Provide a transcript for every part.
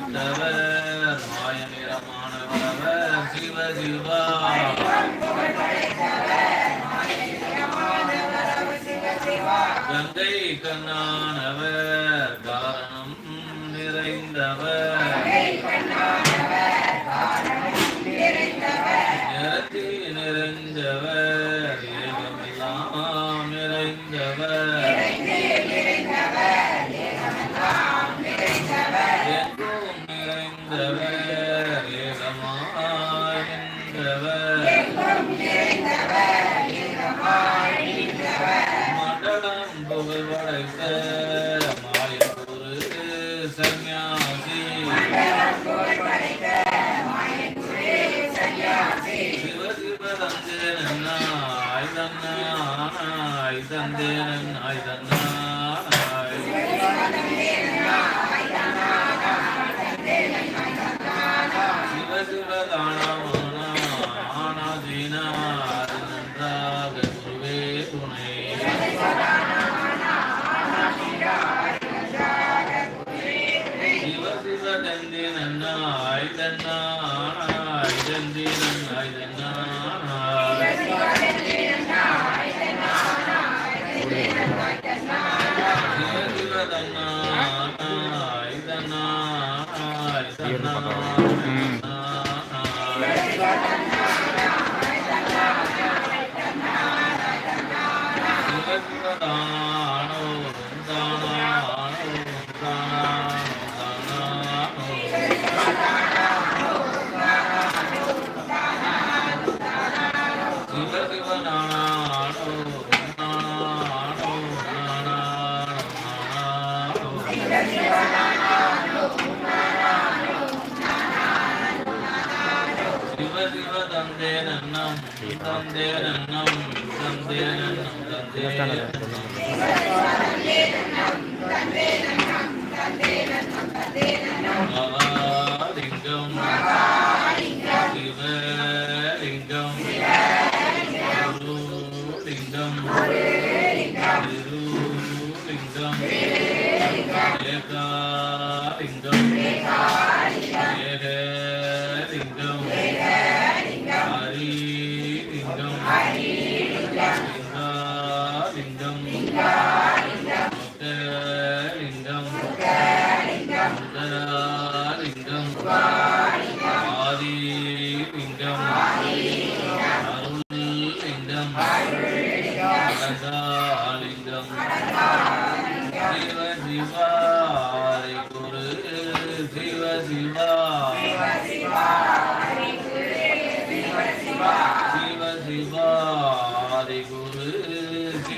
புகழ்பெற்றவர் மாய நிறமானவர் சிவ சிவா. கங்கை கண்ணானவர் காரணம் நிறைந்தவர். மண்டலம் புகழ் படைத்த சன்னியாசி சிவ சிவ தந்தேனாய் தன்னாய் தந்தேனாய் தன்னாய் சிவ சிவ சிவ சிவ தந்தி நன்னாய் தன்னாய் தந்தி நன்னாய் தன்னாய் சிவ சிவ தந்தே நன்னம் தந்தே நன்னம் தந்தே நன்னம் தந்தே நன்னம் லிங்கம் முத்தலிங்கம் முத்தலிங்கம் ஆதிலிங்கம் அருள்லிங்கம் அலங்காலிங்கம் சிவ சிவாரி குரு. சிவ சிவாரி குரு. சிவ சிவா சிவ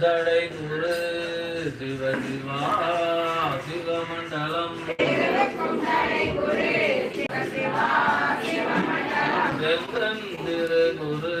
தடை குரு சிவ சிவா வெங்கன் திரு குரு